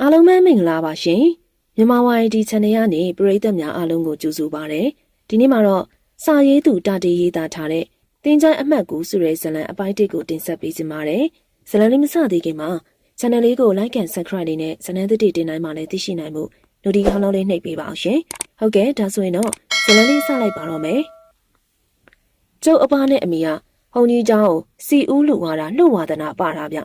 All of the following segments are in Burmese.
အားလုံးပဲမင်္ဂလာပါရှင်မြန်မာဝိုင်ဒီ channel ကနေပရိသတ်များအားလုံးကိုကြိုဆိုပါရစေဒီနေ့မှာတော့စာရေးသူတာတေးရေးသားထားတဲ့တင်းချိုင်းအမှတ်ကူဆိုတဲ့ဇာတ်လမ်းအပိုင်းတစ်ကိုတင်ဆက်ပေးခြင်းပါတယ်ဇာတ်လမ်းလေးမစသေးခင်မှာ channel လေးကို like and subscribe လေးနဲ့ဇာတ်လမ်းသစ်တွေတင်နိုင်မှလည်းသိရှိနိုင်မှု notification လုံးလေးနှိပ်ပေးပါအောင်ရှင်ဟုတ်ကဲ့ဒါဆိုရင်တော့ဇာတ်လမ်းလေးစလိုက်ပါတော့မယ်ကျုပ်အဖနဲ့အမေကဟုံကြီးเจ้าကိုစီဦးလူဝါတာလှုပ်ဝါဒနာပါတာဗျ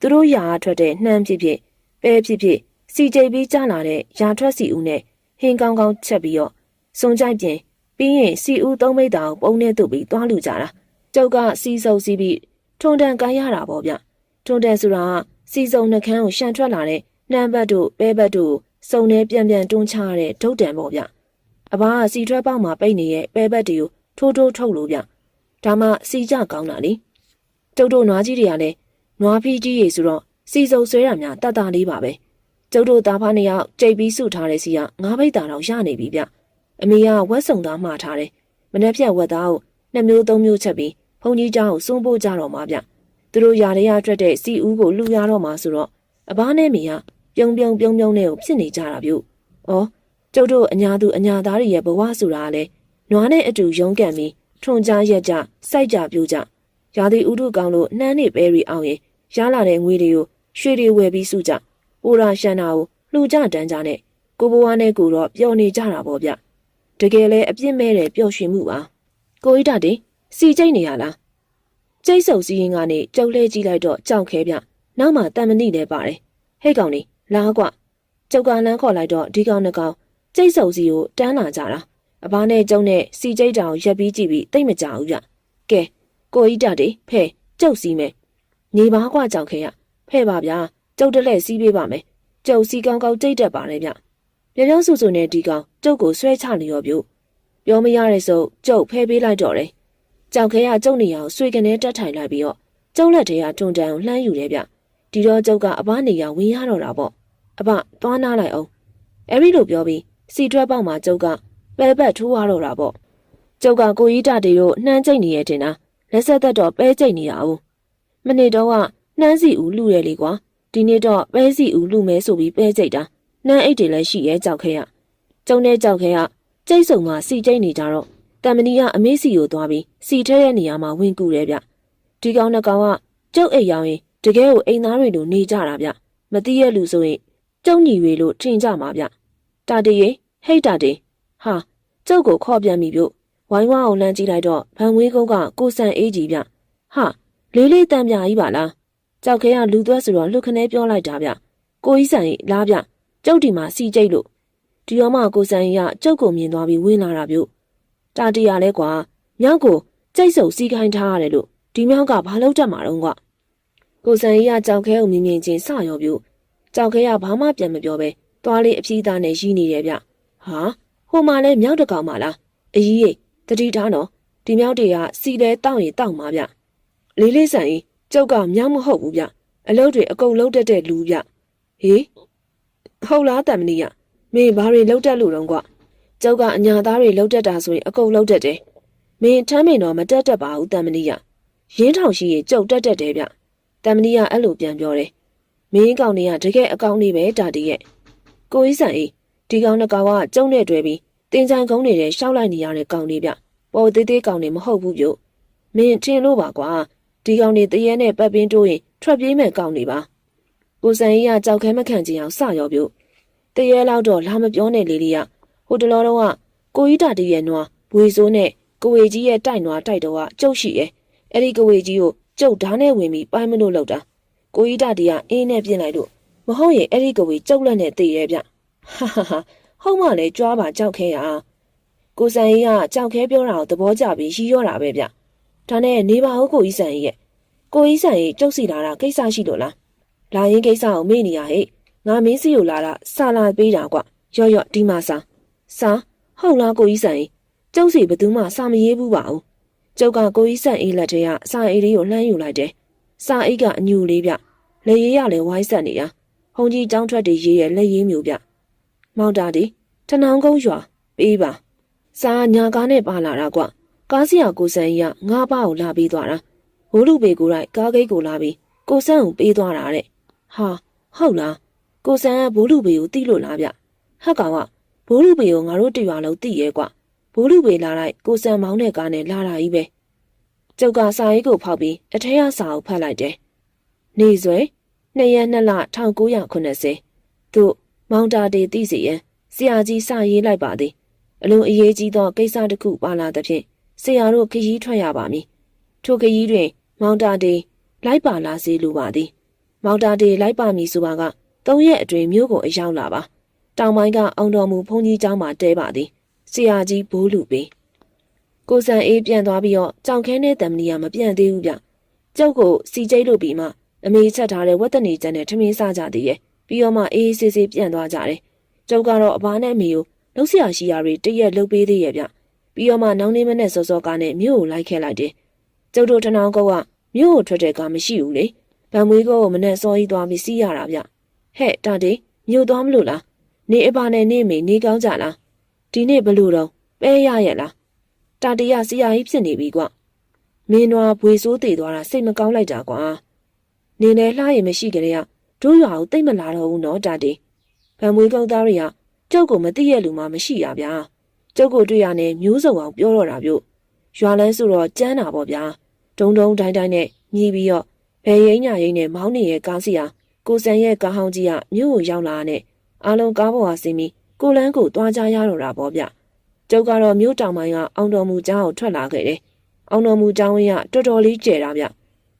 သူတို့ရာထွက်တဲ့နှမ်းဖြစ်ဖြစ် ပဲဖြစ်ဖြစ်စီကြိတ်ပြီးကြလာတဲ့ရာထွက်စီဦးနဲ့ဟင်းကောင်းကောင်းချက်ပြီးတော့စုံကြိုက်ပြင်ပြီးရင်စီဦးသုံးမိတ်တာကိုပုံနဲ့တုပ်ပြီးသွားလူကြတာကျုပ်ကစီစုံစီပြီးထုံတန်ကိုင်းရတာပေါ့ဗျထုံတန်ဆိုတာကစီစုံနှကန်းကိုရှန်ထွက်လာတဲ့နှမ်းဘတ်တို့ပဲဘတ်တို့စုံနေပြန်ပြန်တွန်းချရတဲ့ဒုတ်တန်ပေါ့ဗျအဘကစီထွက်ပေါက်မှာပိတ်နေတဲ့ပဲဘတ်တွေကိုထိုးထိုးထုတ်လို့ဗျဒါမှစီကြကောင်းတာလေကျုပ်တို့နွားကြီးတွေကလည်းနွားဖီးကြီးရေဆိုတော့ စီစုံဆွဲတာများတတ်တာလေးပါပဲကျုပ်တို့သားဖားနှစ်ယောက်ကြိတ်ပြီးစုထားတဲ့စီကငါးပိတ်တာတော့ရနေပြီဗျအမေကဝက်စုံသားမှားထားတယ်မနေ့ဖြတ်ဝက်သားကိုနှစ်မျိုးသုံးမျိုးချက်ပြီးဘုံကြီးเจ้าကိုစွန့်ပို့ကြတော့မှာဗျသူတို့ຢာရရအတွက်တဲ့စီဦးကိုလူရတော့မှာဆိုတော့အဘနဲ့မေကပြုံပြုံပြုံပြုံနဲ့ကိုဖြစ်နေကြတာဗျ။ဩကျုပ်တို့အညာသူအညာသားတွေရဲ့ဘဝဆိုတာကလည်းနွားနဲ့အတူရုန်းကန်ပြီးထွန်ကြရက်ကြစိုက်ကြပြိုးကြရာသီဥတုကောင်းလို့နှမ်းနေပဲရီအောင်ရင်ရလာတဲ့ငွေတွေကို ရွှေတွေဝယ်ပြီးစုကြပိုရာရှန်နာကိုလှူကြတန်းကြနဲ့ကိုဘဝနဲ့ကိုတော့ပျော်နေကြတာပေါ့ဗျတကယ်လဲအပြစ်မဲ့တဲ့ပျော်ရွှင်မှုပါကိုဣတတေစီကျိတ်နေရလားကျိတ်ဆုပ်စည်းရင်ကနေကြုံလဲကြည့်လိုက်တော့ကြောက်ခဲဗျနောက်မှတန်မဏိလည်းပါတယ်ဟဲ့ကောင်လေးလာကွကျုပ်ကလန်းခေါ်လိုက်တော့ဒီကောင်နှကောင်ကျိတ်ဆုပ်စည်းကိုတန်းလာကြတာအဘနဲ့ကျုံနဲ့စီကျိတ်တောင်ရက်ပြီးကြည့်ပြီးတိတ်မကြဘူးဗျကဲကိုဣတတေဖဲကျုပ်စီးမယ်နေပါကွကြောက်ခဲရ ဖဲ့ပါဗျာကျုပ်တလဲစီးပေးပါမယ်ကျုပ်စီကောင်းကောင်းကြိတ်တတ်ပါတယ်ဗျပြောပြောဆူဆူနဲ့ဒီကောင်ကျုပ်ကိုဆွဲချလျော်ပြုပြောမရတဲ့ဆိုကျုပ်ဖဲပေးလိုက်တော့တယ်ကြောက်ခဲရကျုပ်နေရအောင်ဆွေကနေတက်ထိုင်လိုက်ပြီးတော့ကျုံလက်ထဲကတွန်တန်ကိုလှမ်းယူတယ်ဗျဒီတော့ကျုပ်ကအဘနေရဝင်ရတော့တာပေါ့အဘသွားနာလိုက်အောင်အဲ့ဒီလိုပြောပြီးစီတွဲပေါက်မှာကျုပ်ကပဲဘက်ထိုးရတော့တာပေါ့ကျုပ်ကကိုကြီးတတေတို့နှမ်းကျိတ်နေရတင်တာလက်ဆက်သက်တော့ပဲကျိတ်နေရအောင်မနေ့တော့က နှမ်းစီဦးလူရလေကွာဒီနေ့တော့ပဲစီဦးလူမဲဆိုပြီးပဲကျိတ်တာနှမ်းအိတ်တွေလည်းရှိရဲ့ကြောက်ခဲရကျုံနဲ့ကြောက်ခဲရကျိတ်ဆုံမှာစီကျိတ်နေကြတော့တမနီကအမေးစီကိုသွားပြီးစီထဲရဲ့နေရာမှာဝင်ကူတယ်ဗျဒီကောင်နှကောင်ကကျုပ်အိတ်ရောင်းရင်တကယ်ကိုအိမ်သားတွေလိုနေကြတာဗျမသိရလူဆိုရင်ကျုံညီတွေလို့ထင်ကြမှာဗျတာတေးရေဟိတ်တာတေးဟာကျုပ်ကိုခေါ်ပြန်ပြီပြုတ်ဝိုင်းဝါအောင်လမ်းကြည့်လိုက်တော့ဗန်ဝေးကုန်းကကိုဆန်အေးကြီးဗျဟာလေးလေးတန်ပြာကြီးပါလား ကြောက်ခဲကလူသွဲဆိုတော့လှုပ်ခနဲပြောလိုက်တာဗျကိုကြီးဆန်ကြီးလားဗျကျုပ်ဒီမှာစီကျိတ်လို့ဒီတော့မှကိုဆန်ကြီးကကျုပ်ကိုမြင်သွားပြီးဝင်လာတာပြုတ်တာတရာလဲကွာမြောက်ကိုကြိတ်စုံစီးခိုင်းထားရတယ်လို့ဒီမြောက်ကဘာလုပ်တတ်မှာတော့ကွာကိုဆန်ကြီးကကြောက်ခဲကိုမြင်မြင်ချင်းစရောပြုတ်ကြောက်ခဲကဘာမှပြန်မပြောပဲသွားလေးအပြေးသားနဲ့ရီးနေတယ်ဗျဟာဟိုမှာလဲမြောက်တကောင်မလားအကြီးကြီးတတိထားနော်ဒီမြောက်တွေကစီလဲတောက်ရင်တောက်မှာဗျလေးလေးဆန်ကြီး ကျုပ်ကမြောက်မဟုတ်ဘူးဗျအလုပ်တွေအကုန်လုံးတက်တဲ့လူဗျဟေးဟုတ်လားတမနီးရမင်းဘာတွေလုပ်တတ်လို့တော့ကွာကျုပ်ကအညာသားတွေလုပ်တတ်တာဆိုရင်အကုန်လုပ်တတ်တယ်မင်းထမ်းမင်တော့မတက်တတ်ပါဘူးတမနီးရရင်းထောင်ရှိရင်ကျုပ်တက်တတ်တယ်ဗျတမနီးရအဲ့လိုပြန်ပြောတယ်မင်းကောင်တွေကတကယ်အကောင်တွေပဲတာတည်းရဲ့ကိုကြီးဆန်အေးဒီကောင်နှစ်ကောင်ကကျုံနဲ့တွဲပြီးတင်ချိုင်ကုန်းနေတဲ့ရှောက်လိုက်နေရတဲ့ကောင်တွေဗျပေါ်သေးသေးကောင်တွေမဟုတ်ဘူးပြုတ်မင်းထင်လို့ပါကွာ ဒီကောင်တွေတရေနဲ့ပတ်ပင်းတိုးရင်ထွက်ပြေးမဲ့ကောင်တွေပါကိုစံကြီးကကြောက်ခဲမခံချင်အောင်စရောပြုတ်တရေလောက်တော့လာမပြောနဲ့လေးလေးကဟိုတလောတော့ကကိုကြီးတာတည်းရဲ့နွားဘွေစိုးနဲ့ကိုဝေကြီးရဲ့တိုက်နွားတိုက်တော့ကကျုပ်ရှိရဲ့အဲ့ဒီကိုဝေကြီးကိုကျုပ်ဓာတ်နဲ့ဝင်ပြီးပိုင်းမလို့လောက်တာကိုကြီးတာတည်းကအင်းနဲ့ပြင်လိုက်လို့မဟုတ်ရင်အဲ့ဒီကိုဝေကျုပ်လက်နဲ့တည်ရဲဗျဟာဟာဟာဟုတ်မှလည်းကြွားပါကြောက်ခဲရကိုစံကြီးကကြောက်ခဲပြောတာကိုသဘောကျပြီးရီးရောတာပဲဗျဒါနဲ့နေပါဦးကိုကြီးစံကြီးရဲ့ ကိုကြီးစံကြီးကျုပ်စီလာတာကိစ္စရှိလို့လားလာရင်ကိစ္စကိုမေ့နေရဟဲ့ငါမင်းစီကိုလာတာစာလာပေးတာကွရော့ရော့ဒီမှာစာစာဟုတ်လားကိုကြီးစံကြီးကျုပ်စီဘယ်သူမှစာမရေးဘူးပါဘူးကျုပ်ကကိုကြီးစံအေးလက်ထဲကစာအေးလေးကိုလှမ်းယူလိုက်တယ်စာအိတ်ကအညူလေးဗျလက်ရေးရလဲဝိုင်းဆက်နေရဟုံကြီးចောင်းထွက်တွေရေးရဲ့လက်ရေးမျိုးဗျမောင်တာဒီတနောင်ကုန်းရွာပေးပါစားညာကားနဲ့ပါလာတာကွကားစီယာကိုစံကြီးကငါးပါးကိုလာပေးသွားတာ ဘိုးလူပေကိုလိုက်ကားဂိတ်ကိုလာပြီးကိုစံကိုပေးသွားတာတဲ့ဟာဟုတ်လားကိုဆန်ကဘိုးလူပေကိုတိလို့လားဗျဟက်ကောင်ကဘိုးလူပေကိုငါတို့တရွာလုံးတိရဲကွာဘိုးလူပေလာလိုက်ကိုဆန်မောင်းတဲ့ကားနဲ့လာတာကြီးပဲကျုပ်ကစာရေးကိုဖောက်ပြီးအထက်ကစာကိုဖတ်လိုက်တယ်နေဆွဲ2ရက်2လ1980သူမောင်တာတေသိစီရင်ဆရာကြီးစာရေးလိုက်ပါသည်အလုံးအရေးကြီးသောကိစ္စတစ်ခုပါလာသဖြင့်ဆရာတို့ခရီးထွက်ရပါမည် ထိုခရီးတွင် မောင်တာတေလိုက်ပါလာစေလိုပါသည်မောင်တာတေလိုက်ပါမည်ဆိုပါကသုံးရက်အတွင်းမြို့ကိုအရောက်လာပါတောင်ပိုင်းကအောင်တော်မူဘုန်းကြီးကျောင်းမှာတဲပါသည်ဆရာကြီးဘိုးလူပေကိုစံအေးပြန်သွားပြီးတော့ကြောင်ခဲနဲ့တမနီယာမပြန်သေးဘူးဗျကျုပ်ကိုစီကျိတ်လို့ပြီးမှအမေချက်ထားတဲ့ဝက်တနေကျန်နဲ့ထမင်းစားကြသေးရဲ့ပြီးတော့မှအေးအေးဆေးဆေးပြန်သွားကြတယ်ကျုပ်ကတော့အဘနဲ့အမေကိုလှုပ်ရှားရှိရာတွေတရက်လှုပ်ပေးသေးရဲ့ဗျပြီးတော့မှနောင်နေမနဲ့စောစောကားနဲ့မြို့ကိုလိုက်ခဲ့လိုက်တယ် ကျုပ်တို့ထနောင်းကုတ်ကမြို့ကိုထွက်တဲ့ကားမရှိဘူးလေဗံမွေးကုတ်ကိုမနဲ့စောကြီးသွားပြီးစီးရတာဗျဟဲ့တာတေမြို့သွားမလို့လားနေအပါနဲ့နေမေနေကောင်းကြလားဒီနေ့ဘလို့တော့ပဲရရဲ့လားတာတေရစီယာကြီးဖြစ်နေပြီကွမင်းနွားဘွေဆိုးတည်သွားတာစိတ်မကောင်းလိုက်တာကွာနေနဲ့လှရင်မရှိကြတဲ့ကတို့ရွာကိုတိတ်မလာတော့ဘူးနော်တာတေဗံမွေးကုတ်သားတွေကကျုပ်ကိုမသိရလူမှမရှိရဗျာကျုပ်ကိုတွေ့ရနဲ့မျိုးစုံအောင်ပြောတော့တာပြုတ်ရွာလန်းဆိုတော့ကြမ်းတာပေါ့ဗျာ ဒုံဒုံတိုင်းတိုင်းနဲ့မြည်ပြီးတော့ဘယ်ရိမ့်ညာရိမ့်နဲ့မောင်းနေရဲ့ကားစီဟာကိုစံရဲ့ကားဟောင်းကြီးကမြို့ကိုရောက်လာတဲ့အားလုံးကားပေါ်ဟာဆင်းပြီးကိုလန်းကိုသွားကြရတော့တာပေါ့ဗျကျုပ်ကတော့မြို့တောင်ပိုင်းကအောင်တော်မူကျောင်းကိုထွက်လာခဲ့တယ်အောင်တော်မူကျောင်းရတော်တော်လေးကျယ်တာဗျ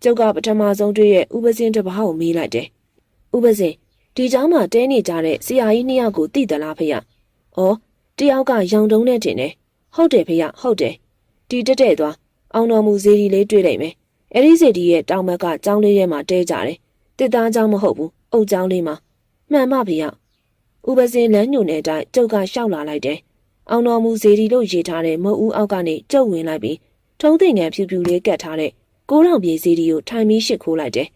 ကျုပ်ကပထမဆုံးတွေ့ရဲ့ဥပစင်းတစ်ပါးကိုမေးလိုက်တယ်ဥပစင်းဒီကျောင်းမှာတဲနေကြတဲ့ဆရာကြီးနှစ်ယောက်ကိုသိသလားဖေ။ဩတယောက်ကရောင်တုံးနဲ့တင်တယ်ဟုတ်တယ်ဖေ။ဟုတ်တယ်ဒီတက်တဲ့သွား အောင်တော်မူဇေဒီလေးတွေ့လိုက်မယ်အဲ့ဒီဇေဒီရဲ့တောင်ဘက်ကကျောင်းလေးထဲမှာတဲကြတယ်တစ်သားကျောင်းမဟုတ်ဘူးအုတ်ကျောင်းလေးမှာမှန်ပါဖေ။ဥပစင်းလမ်းညွန်တဲ့အတိုင်းကျုပ်ကရှောက်လာလိုက်တယ်အောင်တော်မူဇေဒီလို့ရေးထားတဲ့မုတ်ဦးအောက်ကနေကျုပ်ဝင်လိုက်ပြီးထုံးသိငယ်ဖြူဖြူလေးကတ်ထားတဲ့ကိုးထောင်ပြေဇေဒီကိုထိုင်ပြီးရှစ်ခိုးလိုက်တယ်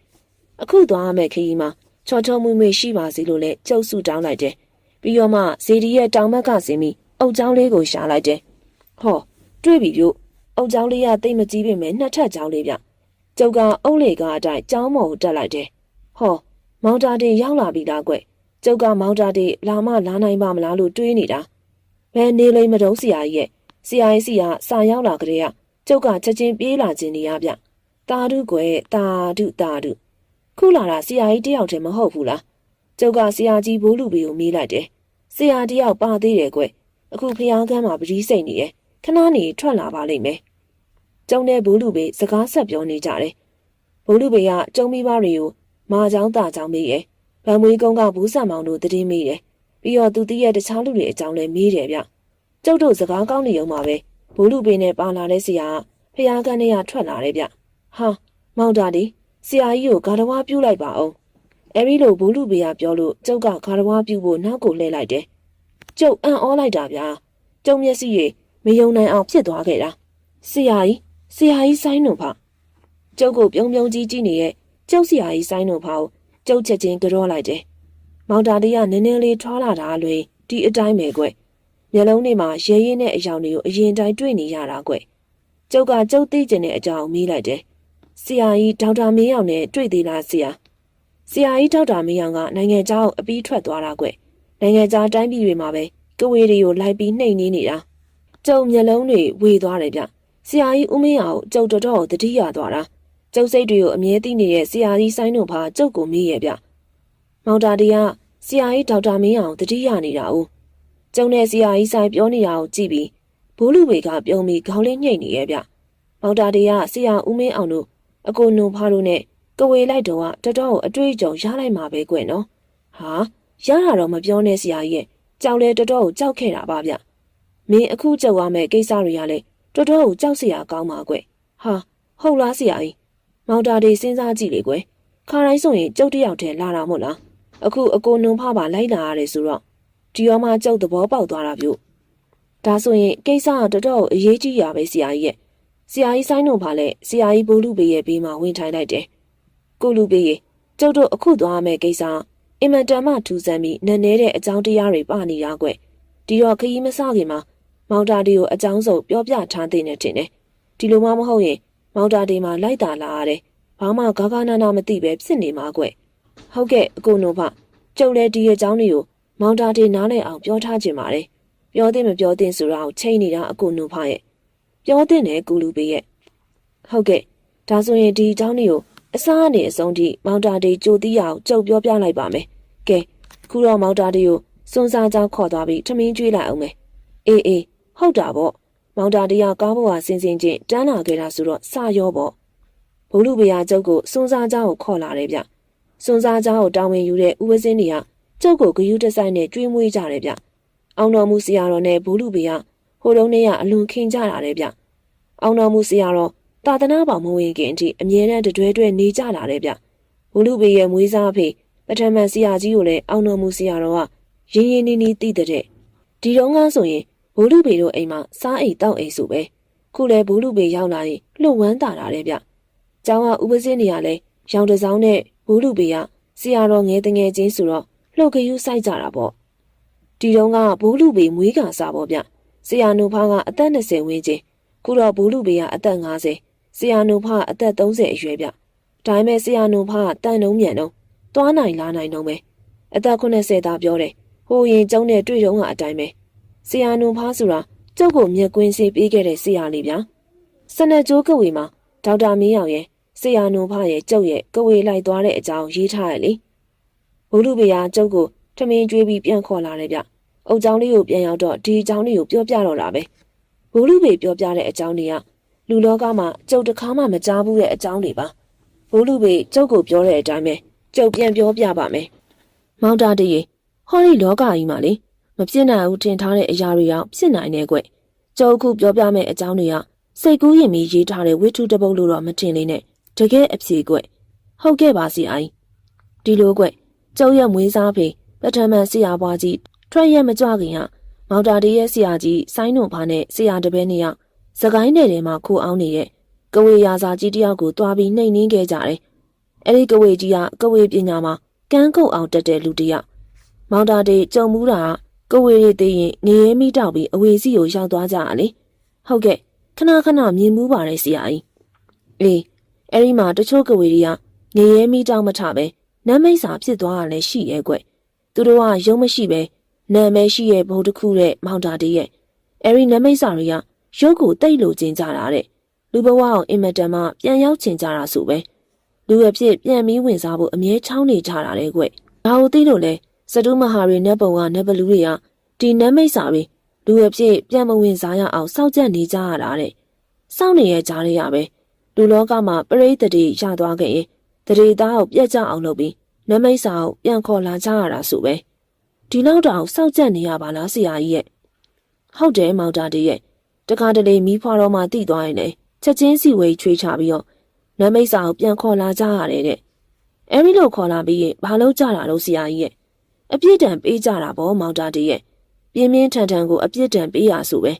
အခုသွားရမယ့်ခရီးမှာချောချောမွေ့မွေ့ရှိပါစေလို့လည်းကျုပ်စုတောင်းလိုက်တယ်ပြီးတော့မှဇေဒီရဲ့တောင်ဘက်ကဆင်းပြီးအုတ်ကျောင်းလေးကိုရှာလိုက်တယ်ဟောတွေ့ပြီပြုတ် အုတ်ကျောင်းလေးကတိတ်မကြီးပြင်မဲ့နှစ်ထပ်ကျောင်းလေးဗျကျုပ်ကအုတ်လေကအတိုင်းကျောင်းမော်ကိုတက်လိုက်တယ်ဟောမောင်တာတင်ရောက်လာပြီလားကွကျုပ်ကမောင်တာတင်လာမလာနိုင်ပါမလားလို့တွေးနေတာဘယ်နေလိမ့်မတုံးဆရာကြီးရဲ့ဆရာကြီးစီကစာရောက်လာကြတဲ့ကကျုပ်ကချက်ချင်းပြေးလာခြင်းနေရဗျတာဓုကွယ်တာဓုတာဓုခုလာတာဆရာကြီးတယောက်တည်းမဟုတ်ဘူးလားကျုပ်ကဆရာကြီးဘိုးလူပေကိုမေးလိုက်တယ်ဆရာတယောက်ပါသေးတယ်ကွအခုဖျားကမ်းမှာပတိစိတ်နေရဲ့ ခဏနေထွက်လာပါလိမ့်မယ်ကျုံတဲ့ဘိုးလူပေစကားဆက်ပြောနေကြတယ်ဘိုးလူပေကကျုံမိဘတွေကိုမာချောင်းတာချောင်းမေးရဲ့ဗံမွေးကုန်းကဘူးဆံမောင်တို့တည်င်းမေးတယ်ပြီးတော့သူတည်းရဲ့တခြားလူတွေအကြောင်းလည်းမေးတယ်ဗျကျုပ်တို့စကားကောင်းနေုံမှာပဲဘိုးလူပေနဲ့ပါလာတဲ့ဆရာကဖျားကမ်းထဲကထွက်လာတယ်ဗျဟာမောင်တာဒီဆရာကြီးကိုဂါရဝါပြုတ်လိုက်ပါအောင်အဲဒီလိုဘူးလူပေကပြောလို့ကျုပ်ကဂါရဝါပြုတ်ဖို့နောက်ကိုလှည့်လိုက်တယ်ကျုပ်အံ့ဩလိုက်တာဗျာကျုံမျက်စိရ မယုံနိုင်အောင်ဖြစ်သွားခဲ့တာဆရာကြီးဆရာကြီးဆိုင်းနှုံဖကျုပ်ကိုပြုံးပြုံးကြီးကြည့်နေရဲ့ကျုပ်ဆရာကြီးဆိုင်းနှုံဖကိုကျုပ်ချက်ချင်းကြောလိုက်တယ်မောင်တာလေးကနည်းနည်းလေးထွာလာတာလွင်ဒီအတိုင်းပဲကွမျက်လုံးထဲမှာရဲရဲနဲ့အယောင်တွေကိုအရင်တိုင်းတွေ့နေရတာကွကျုပ်ကကျုပ်သိကျင်တဲ့အကြောင်းမေးလိုက်တယ်ဆရာကြီးဒေါက်တာမင်းအောင်နဲ့တွေ့သေးလားဆရာဆရာကြီးဒေါက်တာမင်းအောင်ကနိုင်ငံခြားကိုအပြီးထွက်သွားတာကွနိုင်ငံခြားတိုင်းပြည်တွေမှာပဲကဝေတွေကိုလိုက်ပြီးနှိမ်နေနေတာ ကျုံမျက်လုံးတွေဝေသွားတယ်ဗျဆရာကြီးဦးမင်းအောင်ကျုံတော်တော်တတိယသွားတာကျုပ်စိတ်တွေကိုအမြဲသိနေတဲ့ဆရာကြီးဆိုင်းတို့ဖာကျုပ်ကိုမေးရဲ့ဗျမောင်တာတီကဆရာကြီးဒေါက်တာမင်းအောင်တတိယနေတာဦးကျုံနဲ့ဆရာကြီးဆိုင်ပြောနေတာကိုကြည့်ပြီးဘိုးလူပေကပြုံးပြီးခေါင်းလေးညှိတ်နေရဲ့ဗျမောင်တာတီကဆရာဦးမင်းအောင်တို့အကိုနုံဖားတို့နဲ့ကဝေလိုက်တော့ကတော်တော်အတွေ့အကြုံရလိုက်မှာပဲကွနော်ဟာရတာတော့မပြောနဲ့ဆရာကြီးရဲ့ကြောက်လဲတော်တော်ကိုကြောက်ခဲ့တာပါဗျ မင်းအခုကြောက်ရမယ့်ကိစ္စတွေကလည်းတော်တော်ကိုကြောက်စရာကောင်းပါကွဟာဟုတ်လားဆရာကြီးမောင်တာတွေစဉ်းစားကြည့်လေကွခါတိုင်းဆိုရင်ကျုပ်တယောက်တည်းလာတာမို့လားအခုအကိုနုံဖားပါလိုက်လာရတယ်ဆိုတော့ဒီရောမှကျုပ်သဘောပေါက်သွားတာပြုဒါဆိုရင်ကိစ္စကတော်တော်အရေးကြီးရပဲဆရာကြီးရဲ့ဆရာကြီးဆိုင်တို့ဖာလဲဆရာကြီးဘိုးလူပေရဲ့ဘေးမှာဝင်ထိုင်လိုက်တယ်ကိုလူပေရဲ့ကျုပ်တို့အခုသွားရမယ့်ကိစ္စအင်မတန်မှထူးဆန်းပြီးနက်နဲတဲ့အကြောင်းတရားတွေပါနေတာကွဒီတော့ခရီးမစခင်မှာ မောင်တာဒီကိုအကြောင်းစုံပြောပြထားတဲ့နဲ့တင်တယ်ဒီလိုမှမဟုတ်ရင်မောင်တာဒီမှာလိုက်တာလာရတယ်ဘာမှဂါဂါနာနာမသိပဲဖြစ်နေမှာကွဟုတ်ကဲ့အကိုနိုဖကျုပ်လည်းဒီရဲ့အကြောင်းတွေကိုမောင်တာတေနားလည်အောင်ပြောထားခြင်းပါတယ်ပြောတဲ့မပြောတဲ့ဆိုတာကိုချိန်နေတာအကိုနုဖရဲ့ပြောတဲ့နဲ့ကူလူပေးရဲ့ဟုတ်ကဲ့ဒါဆိုရင်ဒီအကြောင်းတွေကိုအစားအနေအဆုံးထိမောင်တာတေကြိုတီးရအောင်ကျုပ်ပြောပြလိုက်ပါမယ်ကဲခုတော့မောင်တာတေကိုစွန်စားကြောင်းခေါ်သွားပြီးထမင်းကျွေးလိုက်အောင်မယ်အေးအေး ဟုတ်တာပေါ့မောင်တာတေကကားပေါ်ကစင်စင်ချင်းတန်းလာခဲ့တာဆိုတော့စရောပေါ့ဘုလူဘေယာကျုပ်ကိုစွန်စားကြောင်းကိုခေါ်လာတယ်ဗျစွန်စားကြောင်းကိုတောင်းဝင်ယူတဲ့ဥပစင်းတွေကကျုပ်ကိုဂယုတဆိုင်နဲ့ကျွေးမွေးကြတယ်ဗျအောင်တော်မူဆရာတော်နဲ့ဘုလူဘေယာဟိုတုန်းကအလွန်ခင်ကြတာတယ်ဗျအောင်တော်မူဆရာတော်တာသနာပေါင်မဝင်ခင်အထိအမြဲတမ်းတတွဲတွဲနေကြလာတယ်ဗျဘုလူဘေရဲ့မွေးစားဖေပထမဆရာကြီးကိုလည်းအောင်တော်မူဆရာတော်ကရင်းရင်းနှီးနှီးသိတဲ့ဒီတော့ကဆိုရင် ဘိုးလူပေတို့အိမ်မှာစားအိမ်တောက်အိမ်ဆိုပဲခုလဲဘိုးလူပေရောက်လာရင်လှုပ်ဝမ်းတာတာတဲ့ဗျ။ကျောင်းကဥပစင်းနေရလဲရောင်တစောင်းနဲ့ဘိုးလူပေကဆရာတော်ငယ်တငယ်ချင်းဆိုတော့လှုပ်ခယူးစိုက်ကြတာပေါ့။ဒီတော့ကဘိုးလူပေမွေးကစားပေါ့ဗျ။ဆရာနုဖားကအသက်20ဝန်းကျင်ခုတော့ဘိုးလူပေကအသက်50ဆရာနုဖားအသက်30အရွယ်ဗျ။ဒါပေမဲ့ဆရာနုဖားကတန်တုံးမြန်တုံးသွားနိုင်လာနိုင်တုံးပဲ။အသက်80သားပြောတယ်။ဟိုရင်ကျုံနဲ့တွေ့တုံးကအတိုင်းပဲ။ ဆရာနုဖားဆိုတာကျုပ်ကိုမျက်ကွင်းစေးပေးခဲ့တဲ့ဆရာလေးဗျာစနက်ကျိုးကဝေမှာဒေါက်တာမင်းအောင်ရဲ့ဆရာနုဖားရဲ့ကျုပ်ရဲ့ကဝေလိုက်သွားတဲ့အကြောင်းရေးထားရလေဘုလူဘေယာကျုပ်ကိုထမင်းကျွေးပြီးပြန်ခေါ်လာတယ်ဗျအုတ်ကြောင်းလေးကိုပြန်ရောက်တော့ဒီအကြောင်းလေးကိုပြောပြတော့တာပဲဘုလူဘေပြောပြတဲ့အကြောင်းတွေကလူလောကမှာကျုပ်တခါမှမကြားဘူးတဲ့အကြောင်းတွေပါဘိုးလူဘေကျုပ်ကိုပြောတဲ့အတိုင်းပဲကျုပ်ပြန်ပြောပြပါမယ်မောင်တာတရေဟောဒီလောကကြီးမှာလေ မဖြစ်နိုင်ဘူးထင်ထားတဲ့အရာတွေအောင်ဖြစ်နိုင်တဲ့ကွ။ကျောအခုပြောပြမယ့်အကြောင်းတွေကစိတ်ကူးရင်ပြီးရေးထားတဲ့ဝိထုတပုတ်လို့တော့မတင်လေးနဲ့တကယ်အဖြေကွ။ဟုတ်ကဲ့ပါစီအိုင်။ဒီလိုကွ။ကျောရဲ့မွေးစားဖေပထမဆရာဘွားကြီးထွက်ရက်မကြွခင်ကမောင်တာတေးရဲ့ဆရာကြီးဆိုင်းနုံဖာနဲ့ဆရာတပည့်နှစ်ယောက်စကိုင်းနယ်ထဲမှာခိုးအောင်နေတဲ့ကဝေရာစာကြီးတယောက်ကိုတွားပြီးနှိမ်နှင်းခဲ့ကြတယ်။အဲဒီကဝေကြီးကကဝေပညာမှာကန်းကုတ်အောင်တက်တဲ့လူတစ်ယောက်မောင်တာတေးကြုံမှုတာ ကကိုဝေရီသေးရင်ငရဲမိတောက်ပြီးအဝေစီကိုရောက်သွားကြရလေဟုတ်ကဲ့ခဏခဏမြင်မှုပါတယ်ဆရာကြီးအေးအဲ့ဒီမှာတချို့ကဝေရီကငရဲမိတောက်မထပဲနမ်းမိတ်စာဖြစ်သွားတာလည်းရှိရဲ့ကွသူတို့ကရုံးမရှိပဲနာမည်ရှိရဲ့ဘုံတစ်ခုတဲ့မောင်တာတေးရဲ့အဲ့ဒီနမ်းမိတ်စာတွေကရုပ်ကိုတိတ်လို့ကျင်ကြတာတဲ့လူဘဝအောင်အင်မတန်မှပြန်ရောက်ချင်ကြတာဆိုပဲလူအဖြစ်ပြန်ပြီးဝင်စားဖို့အမြဲချောင်းနေကြတာလေကွဘာလို့သိလို့လဲ စတုမဟာရီနတ်ဘုံကနတ်ဘလူတွေကဒီနတ်မိတ်စာတွေလူအဖြစ်ပြန်မဝင်စားရအောင်စောင့်ကြံ့နေကြရတာတဲ့စောင့်နေရကြားရရပဲလူလောကမှာပရိသတ်တွေရသွားခဲ့ရင်တရေသားကိုပြက်ကြအောင်လုပ်ပြီးနတ်မိတ်စာကိုပြန်ခေါ်လာကြရတာဆိုပဲဒီနောက်တော့စောင့်ကြံ့နေရပါလားဆရာကြီးရဲ့ဟုတ်တယ်မောင်တာတည်းရဲ့တခါတလေမိဖွာတော်မှတိသွားရင်လေချက်ချင်းစီဝေးချွေးချပြီးတော့နတ်မိတ်စာကိုပြန်ခေါ်လာကြရတယ်တဲ့အဲဒီလိုခေါ်လာပြီးရင်ဘာလို့ကြတာလို့ဆရာကြီးရဲ့ အပြစ်ဒဏ်ပေးကြတာပေါ့မောင်တာတည်းရဲ့ပြင်းပြင်းထန်ထန်ကိုအပြစ်ဒဏ်ပေးရဆိုပဲ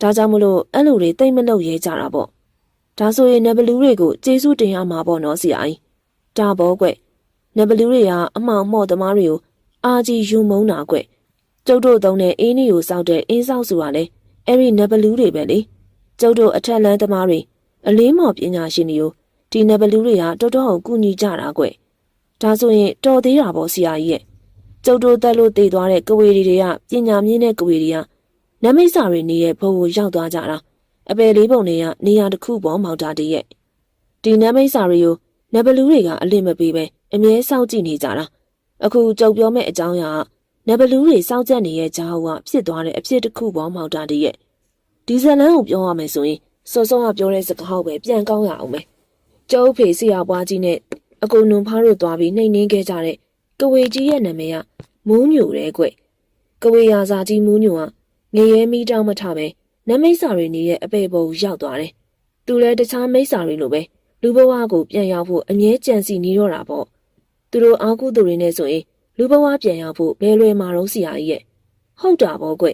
ဒါကြောင့်မလို့အဲ့လိုတွေတိတ်မလုပ်ရဲကြတာပေါ့ဒါဆိုရင်နဘလူးတွေကိုကျေးဇူးတင်ရမှာပေါ့နော်ဆရာကြီးဒါပေါ့ကွနဘလူးတွေကအမှောင်မော့သမားတွေကိုအာကြီးယူမုန်းတာကွကျုပ်တို့သုံးတဲ့အင်းကြီးကိုစောက်တဲ့အင်းဆောက်ဆိုတာလေအဲ့ဒီနဘလူးတွေပဲလေကျုပ်တို့အထက်လန်းသမားတွေအလေးမော်ပညာရှင်တွေကိုဒီနဘလူးတွေကတော်တော်ကူညီကြတာကွဒါဆိုရင်တော်သေးတာပေါ့ဆရာကြီးရဲ့ ကျုပ်တို့တက်လို့တည်သွားတဲ့ကဝေရီတွေကပညာမြင့်တဲ့ကဝေရီကနမိတ်စာတွေနေတဲ့ဘုံကိုရောက်သွားကြတာအပယ်လေးပုံတွေကနေရာတစ်ခုပေါ်မောက်တာတည်းရဲ့ဒီနမိတ်စာတွေကိုနဘလူးတွေကအလင့်မပေးပဲအမြဲစောင့်ကြည့်နေကြတာအခုကြုံပြောမဲ့အကြောင်းအရာနဘလူးတွေစောင့်ကြတဲ့ဂျာဟူကဖြစ်သွားတဲ့အဖြစ်တစ်ခုပေါ်မောက်တာတည်းရဲ့ဒီဇလန်းကိုပြောရမယ်ဆိုရင်စောစောကပြောတဲ့စကားပဲပြန်ကောင်းရအောင်မယ်ကျုပ်ဖေဆရာပွားကြီးနဲ့အကူနုံဖားတို့သွားပြီးနှိမ်နှင်းခဲ့ကြတဲ့ ကဝေကြီးရဲ့နာမည်ကမူးညိုတဲ့ကွကဝေရာစာကြီးမူးညိုကငရဲမီးတောင်းမထပဲနမိတ်စာတွေနေရဲ့အပေပုံရောက်သွားတယ်။သူလည်းတခြားမိတ်စာတွေလိုပဲလူဘဝကိုပြန်ရောက်ဖို့အမြဲကြံစီနေတော့တာပေါ့။သူတို့အားကိုးသူတွေနဲ့ဆိုရင်လူဘဝပြန်ရောက်ဖို့ဘယ်လွယ်မှာတော့ဆရာကြီးရဲ့ဟုတ်တာပေါ့ကွ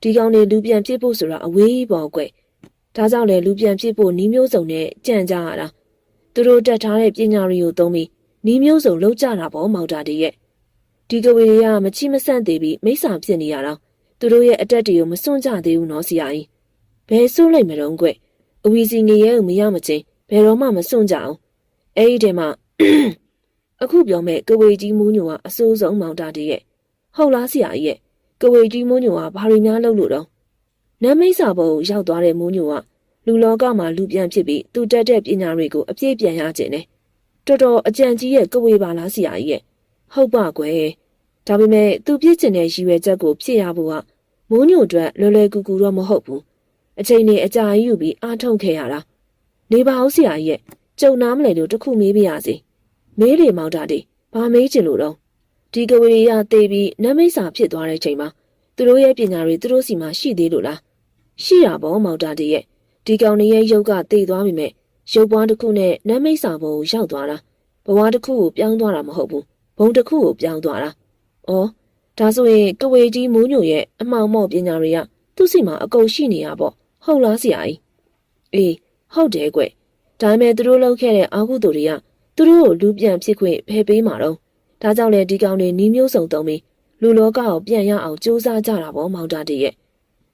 ဒီကောင်တွေလူပြန်ဖြစ်ဖို့ဆိုတာအဝေးပေါ့ကွဒါကြောင့်လေလူပြန်ဖြစ်ဖို့နီးမျိုးစုံနဲ့ကြံကြရတာသူတို့တက်ထားတဲ့ပညာတွေကိုသုံးပြီး နီးမျိုးစုံလောက်ကြတာပေါ့မောက်တာတည်းရဲ့ဒီကဝေတွေကမချိမဆန့်သေးပြီးမိစ္ဆာဖြစ်နေရတော့သူတို့ရဲ့အတက်တွေကိုမစွန့်ကြသေးဘူးနော်ဆရာကြီးဘယ်စွန့်လိုက်မတုံးကွအဝီစီငရဲကိုမရမချင်းဘယ်တော့မှမစွန့်ကြအောင်အဲ့ဒီတည်းမှာအခုပြောမဲ့ကဝေကြီးမူးညိုကအစိုးဆုံးမောင်တာတည်းရဲ့ဟုတ်လားဆရာကြီးရဲ့ကဝေကြီးမူးညိုကဘာတွေများလုပ်လို့တော့နတ်မိတ်စာဘုံရောက်သွားတဲ့မူးညိုကလူလောကမှာလူပြန်ဖြစ်ပြီးသူတက်တဲ့ပညာတွေကိုအပြည့်ပြန်ရခြင်းနဲ့ တော်တော်အကြံကြီးရဲ့ကဝေပါလားဆရာကြီးရဲ့ဟုတ်ပါကွယ်ဒါပေမဲ့သူပြည့်ကျင်တဲ့ရည်ရွယ်ချက်ကိုဖြစ်ရဖို့ကမူးညိုအတွက်လွယ်လွယ်ကူကူတော့မဟုတ်ဘူးအချိန်နဲ့အကြာကြီးယူပြီးအားထုတ်ခဲ့ရတာနေပါဦးဆရာကြီးရဲ့ကြုံနားမလဲလို့တခုမေးပြရစီမေးလေမောင်တာဒီဘာမေးချင်လို့တော့ဒီကဝေရတေးပြီးနတ်မိတ်စာဖြစ်သွားတဲ့ချိန်မှာသူတို့ရဲ့ပညာတွေသူတို့စီမှာရှိသေးလို့လားရှိရပါမောင်တာဒီရဲ့ဒီကောင်လေးရဲ့ရုပ်ကတေသွားပြီမဲ့ ရုပ်ပွားတစ်ခုနဲ့နတ်မိတ်စာဘုံကိုရောက်သွားတာဘဝတစ်ခုကိုပြောင်းသွားတာမဟုတ်ဘူးဘုံတစ်ခုကိုပြောင်းသွားတာဩဒါဆိုရင်ကဝေကြီးမိုးညိုရဲ့အမောင်မော့ပညာတွေကသူ့စီမှာအကုန်ရှိနေရပေါ့ဟုတ်လားဆရာကြီးအေးဟုတ်တယ်ကွဒါပေမဲ့သူတို့လုပ်ခဲ့တဲ့အာဟုသူတွေကသူတို့ကိုလူပြန်ဖြစ်ခွင့်ဖယ်ပေးမှာတော့ဒါကြောင့်လေဒီကောင်တွေနီးမျိုးစုံတုံးပြီးလူလောကကိုပြန်ရအောင်စူးစမ်းကြတာပေါ့မောင်တာတည်းရဲ့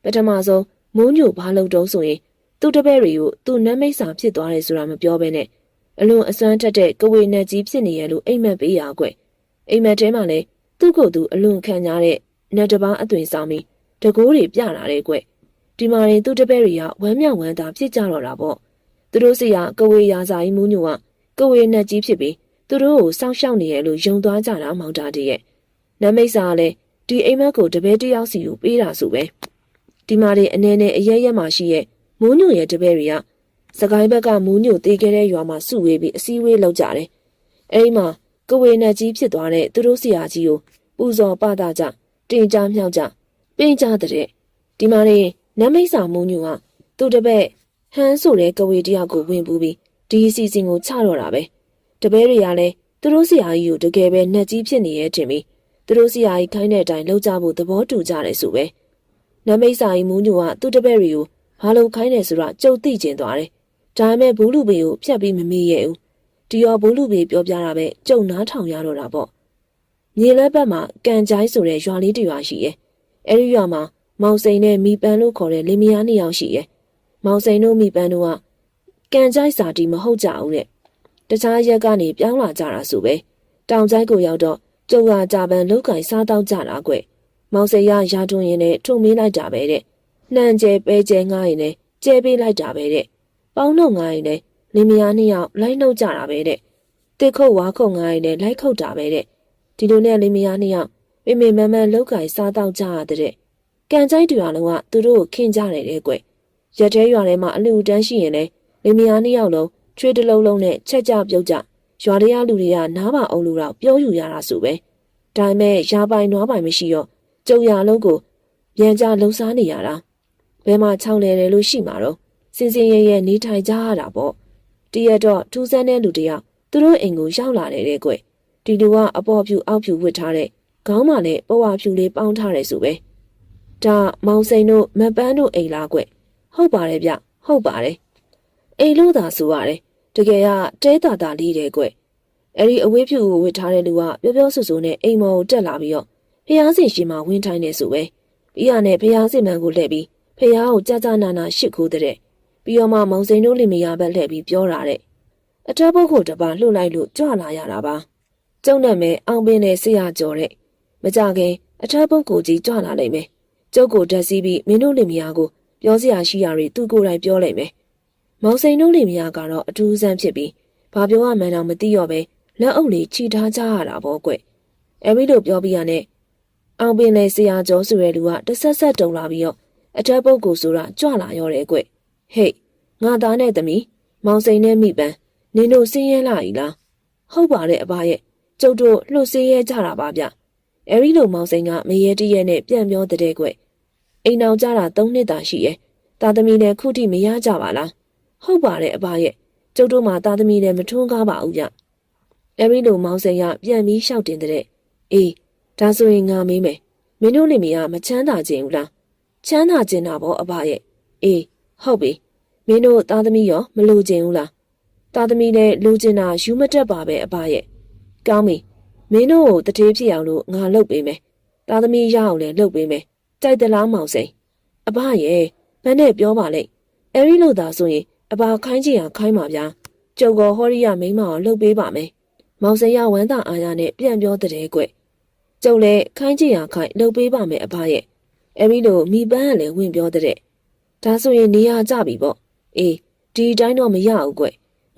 ပထမဆုံးမိုးညိုဘာလုပ်တော့ဆိုရင် သူ့တပည့်တွေကိုသူ့နတ်မိတ်စာဖြစ်သွားတယ်ဆိုတာမပြောဘဲနဲ့အလွန်အစွမ်းတက်တဲ့ကဝေနတ်ကြီးဖြစ်နေရလို့အိမ်မက်ပေးရကွအိမ်မက်ထဲမှာလည်းသူ့ကိုယ်သူအလွန်ခံကြတဲ့နတ်တပားအသွင်ဆောင်ပြီးတကိုးတွေပြလာတယ်ကွဒီမှာရင်သူ့တပည့်တွေကဝမ်းမြောက်ဝမ်းသာဖြစ်ကြတော့တာပေါ့သူတို့စီကကဝေရာဇာကြီးမူးညိုကကဝေနတ်ကြီးဖြစ်ပြီးသူတို့ကိုစောင့်ရှောက်နေရလို့ယုံသွားကြတာမောင်တာတည်းရဲ့နတ်မိတ်စာကလည်းဒီအိမ်မက်ကိုတပည့်တယောက်စီကိုပေးတာဆိုပဲဒီမှာရင်အနေနဲ့အရဲရဲမှရှိရဲ့ မိုးညိုရဲ့တပည့်တွေကစကိုင်းဘက်ကမိုးညိုတေးခဲ့တဲ့ရွာမှာစုဝေးပြီးအစည်းအဝေးလုပ်ကြတယ်အဲဒီမှာကဝေနတ်ကြီးဖြစ်သွားတဲ့သူတို့ဆရာကြီးကိုပူဇော်ပတာကြတင်ကြမြောက်ကြပင်ကြတဲ့ဒီမှာရင်နတ်မိတ်စာမိုးညိုကသူ့တပည့်ဟန်းဆိုတဲ့ကဝေတယောက်ကိုဝင်ပူးပြီးဒီအစီအစဉ်ကိုချတော့တာပဲတပည့်တွေကလည်းသူတို့ဆရာကြီးကိုတကယ်ပဲနှက်ကြီးဖြစ်နေရဲ့ထင်ပြီးသူတို့ဆရာကြီးခိုင်းတဲ့အတိုင်းလုပ်ကြဖို့သဘောတူကြတယ်ဆိုပဲနမိတ်စာကြီးမူးညိုကသူ့တပည့်တွေကို ဘာလို့ခိုင်းတယ်ဆိုတာကြုံသိကျင်သွားတယ်ဒါပေမဲ့ဘူးလူပေကိုဖြတ်ပြီးမမေ့ရဘူးဒီရောဘူးလူပေပြောပြတာပဲကြုံနားထောင်ရတော့တာပေါ့မြေလက်ဘက်မှာကန်ကြိုင်းဆိုတဲ့ရွာလေးတစ်ရွာရှိရဲ့အဲဒီရွာမှာမောင်စိန်နဲ့မိပန်းလို့ခေါ်တဲ့လင်မယားနှစ်ယောက်ရှိရဲ့မောင်စိန်တို့မိပန်းတို့ကကန်ကြိုက်စာတီမဟုတ်ကြဘူးတဲ့တခြားရက်ကနေပြောင်းလာကြတာဆိုပဲတောင်ကျိုက်ကိုရောက်တော့ကျုပ်ကကြာပန်လောက်ကင်စားတော့ကြတာကွမောင်စိန်ရရာထွန်းရင်နဲ့ထုံမေးလိုက်တာပဲတဲ့ နှံကျဲပဲကျဲငားရင်လည်းကျဲပေးလိုက်တာပဲတဲ့ပေါင်းတော့ငားရင်လည်းလင်မယားနှစ်ယောက်လိုက်နှုတ်ကြတာပဲတဲ့တစ်ခုတ်ဝါခုတ်ငားရင်လည်းလိုက်ခုတ်တာပဲတဲ့ဒီလိုနဲ့လင်မယားနှစ်ယောက်မိမိမမန်လောက်ကင်စားတော့ကြရတဲ့ကန်ကြိုက်တူရလုံးကသူတို့ကိုခင်ကြတယ်တဲ့ကွရက်သေးရွာထဲမှာအလူတန်းရှိရင်လည်းလင်မယားနှစ်ယောက်လုံးချွေးတလုံးလုံးနဲ့ချက်ကြပြုတ်ကြရွာတွေကလူတွေကနားပါအောင်လို့တော့ပြောယူရတာဆိုပဲဒါပေမဲ့ရာပိုင်နွားပိုင်မရှိတော့ကျုံရလုံးကိုပြန်ကြလှုံစားနေရတာ ဘယ်မှာချောင်းလဲတယ်လို့ရှိမှာတော့စင်စင်ရဲရဲနေထိုင်ကြရတာပေါ့တရက်တော့ထူးဆန်းတဲ့လူတယောက်သူတို့အိမ်ကိုရောက်လာတယ်တဲ့ကွဒီလူကအပေါ်ဖြူအောက်ဖြူဝတ်ထားတဲ့ခေါင်းမှလည်းပဝါဖြူလေးပေါင်းထားတယ်ဆိုပဲဒါမောင်စိန်တို့မပန်းတို့အိမ်လားကွဟုတ်ပါတယ်ဗျဟုတ်ပါတယ်အိမ်လို့သာဆိုရတယ်တကယ်ကတဲတာတာလေးတယ်ကွအဲ့ဒီအဝေးဖြူကိုဝတ်ထားတဲ့လူကပြောပြောဆိုဆိုနဲ့အိမ်မော်ကိုတက်လာပြီးတော့ဖះစင်ရှင်မှာဝင်ထိုင်နေဆိုပဲပြီးရနဲ့ဖះစင်မန်ကိုလှည့်ပြီး ဖះကိုကြာကြာနာနာရှစ်ခိုးတဲ့ပြီးတော့မှမောင်စိန်တို့လင်မယားဘက်လှည့်ပြီးပြောတာတဲ့အထက်ဘုတ်ကိုတပါလှုပ်လိုက်လို့ကြွလာရတာပါကျုံနဲ့မဲအောင်ပင်နဲ့ဆေးရကြော်တဲ့မကြခင်အထက်ဘုတ်ကိုကြီးကြွလာလိုက်မယ်ကျုပ်ကိုဓာတ်စီးပြီးမင်းတို့လင်မယားကိုပြောစရာရှိရာတွေသူ့ကိုယ်တိုင်ပြောလိုက်မယ်မောင်စိန်တို့လင်မယားကတော့အထူးဆန်းဖြစ်ပြီးဘာပြောရမှန်းတော့မသိတော့ပဲလက်အုပ်လေးခြိထားကြရတာပေါ့ကွအဲဒီလိုပြောပြီးရနဲ့အောင်ပင်လေဆရာကျော်ဆိုတဲ့လူကတဆက်ဆက်တုံလာပြီးတော့ အထက်ပုတ်ကိုဆိုတာကြွလာရောတယ်ကွဟေ့ငါသားနဲ့သမီးမောင်စိန်နဲ့မိပန်းနင်တို့စင်းရဲလာ E လားဟုတ်ပါတယ်အဘရဲ့ကျုပ်တို့လှုပ်စင်းရဲကြတာပါဗျအဲဒီလိုမောင်စိန်ကမရေတရက်နဲ့ပြန်ပြောတဲ့ကွအိမ်အောင်ကြတာ၃နှစ်သာရှိရဲ့တာသမီနဲ့ခုထိမရကြပါလားဟုတ်ပါတယ်အဘရဲ့ကျုပ်တို့မှတာသမီနဲ့မထွန်းကားပါဘူးဗျအဲဒီလိုမောင်စိန်ကပြန်ပြီးရှောက်တင်တဲ့အေးဒါဆိုရင်ငါမေးမယ်မင်းတို့လင်မယားမချမ်းသာခြင်းဘူးလား ချမ်းသာခြင်းတာပေါ့အဘရဲ့အေးဟုတ်ပြီမင်းတို့သားသမီးရောမလိုချင်ဘူးလားသားသမီးလည်းလိုချင်တာယူမတက်ပါပဲအဘရဲ့ကောင်းပြီမင်းတို့ကိုတထေးဖြစ်အောင်လို့ငါလုပ်ပေးမယ်သားသမီးရအောင်လည်းလုပ်ပေးမယ်ကြိုက်သလားမောင်စိန်အဘရဲ့ဘယ်နဲ့ပြောပါလိမ့်အဲဒီလိုသာဆိုရင်အဘခိုင်းချင်အောင်ခိုင်းပါဗျာကျုပ်ကဟောရီယာမိန်းမအောင်လှုပ်ပေးပါမယ်မောင်စင်ရဝမ်းသာအာရနဲ့ပြန်ပြောတဲ့ကွကျုပ်လည်းခိုင်းကြည့်ရခိုင်းလှုပ်ပေးပါမယ်အဖရဲ့ အဲ့ဒီလိုမိပန်းကလည်းဝင်ပြောတဲ့ဒါဆိုရင်နေရကြပြီပေါ့အေးဒီတိုင်းတော့မရဘူးကွ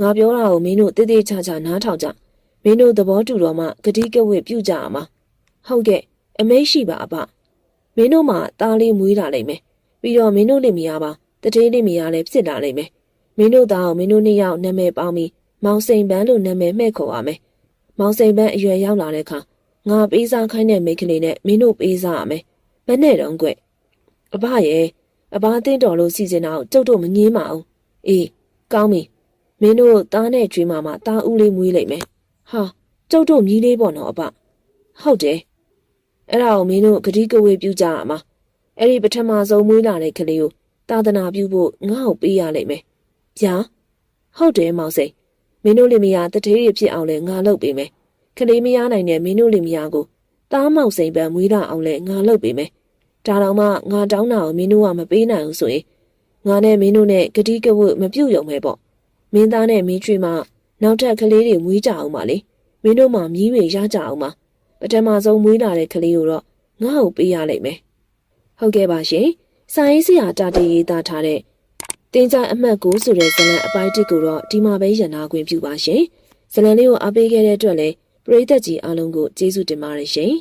ငါပြောတာကိုမင်းတို့တိတိကျကျနားထောင်ကြမင်းတို့သဘောတူတော့မှဂတိကဝတ်ပြုကြရမှာဟုတ်ကဲ့အမိတ်ရှိပါအဖမင်းတို့မှသားလေးမွေးလာလိမ့်မယ်ပြီးတော့မင်းတို့လင်မယားပါတတိလင်မယားလည်းဖြစ်လာလိမ့်မယ်မင်းတို့သားကိုမင်းတို့နှစ်ယောက်နာမည်ပေါင်းပြီးမောင်စိန်ပန်းလို့နာမည်မှဲ့ခေါ်ရမယ်မောင်စိန်ပန်းအရွယ်ရောက်လာတဲ့အခါငါပေးစားခိုင်းတဲ့မိန်းကလေးနဲ့မင်းတို့ပေးစားရမယ် ဘယ်နဲ့တော့ကွအဖရဲ့အဘအသိတော်လို့စီစဉ်တာကိုကျုပ်တို့မငင်းပါဘူးအေးကောင်းပြီမင်းတို့သားနဲ့ကျွေးမမသားဦးလေးမွေးလိုက်မယ်ဟာကျုပ်တို့မြည်လေးပေါ့နော်အဖဟုတ်တယ်အဲ့ဒါကိုမင်းတို့ဂတိကဝေပြုကြရမှာအဲ့ဒီပထမဆုံးမွေးလာတဲ့ကလေးကိုသာသနာပြုဖို့ငါ့ကိုပေးရလိမ့်မယ်ဗျာဟုတ်တယ်မောင်စိန်မင်းတို့လင်မယားတထေးရဖြစ်အောင်လဲငါလုပ်ပေးမယ်ကလေးမရနိုင်တဲ့မင်းတို့လင်မယားကို တားမောင်စိန်ပန်မွေးလာအောင်လဲငါလုပ်ပေးမယ်ဒါတော့မှငါတောင်းတာကိုမင်းတို့ကမပေးနိုင်ဘူးဆိုရင်ငါနဲ့မင်းတို့နဲ့ဂတိကဝတ်မပြုတ်ရုံပဲပေါ့မင်းသားနဲ့မင်းချွေမနောက်ထပ်ကလေးတွေမွေးကြအောင်ပါလေမင်းတို့မှမြည်တွေရကြအောင်ပါပထမဆုံးမွေးလာတဲ့ကလေးကိုတော့ငါ့ကိုပေးရလိမ့်မယ်ဟုတ်ကဲ့ပါရှင်စာရေးဆရာတာတေးရေးသားထားတဲ့တင်ကြအမှတ်9ဆိုတဲ့ဇာတ်လမ်းအပိုင်းတစ်ကိုတော့ဒီမှာပဲရန်နာခွင့်ပြုပါရှင်ဇာတ်လမ်းလေးကိုအားပေးခဲ့တဲ့အတွက်လည်း ပရိသတ်ကြီးအားလုံးကိုကျေးဇူးတင်ပါတယ်ရှင်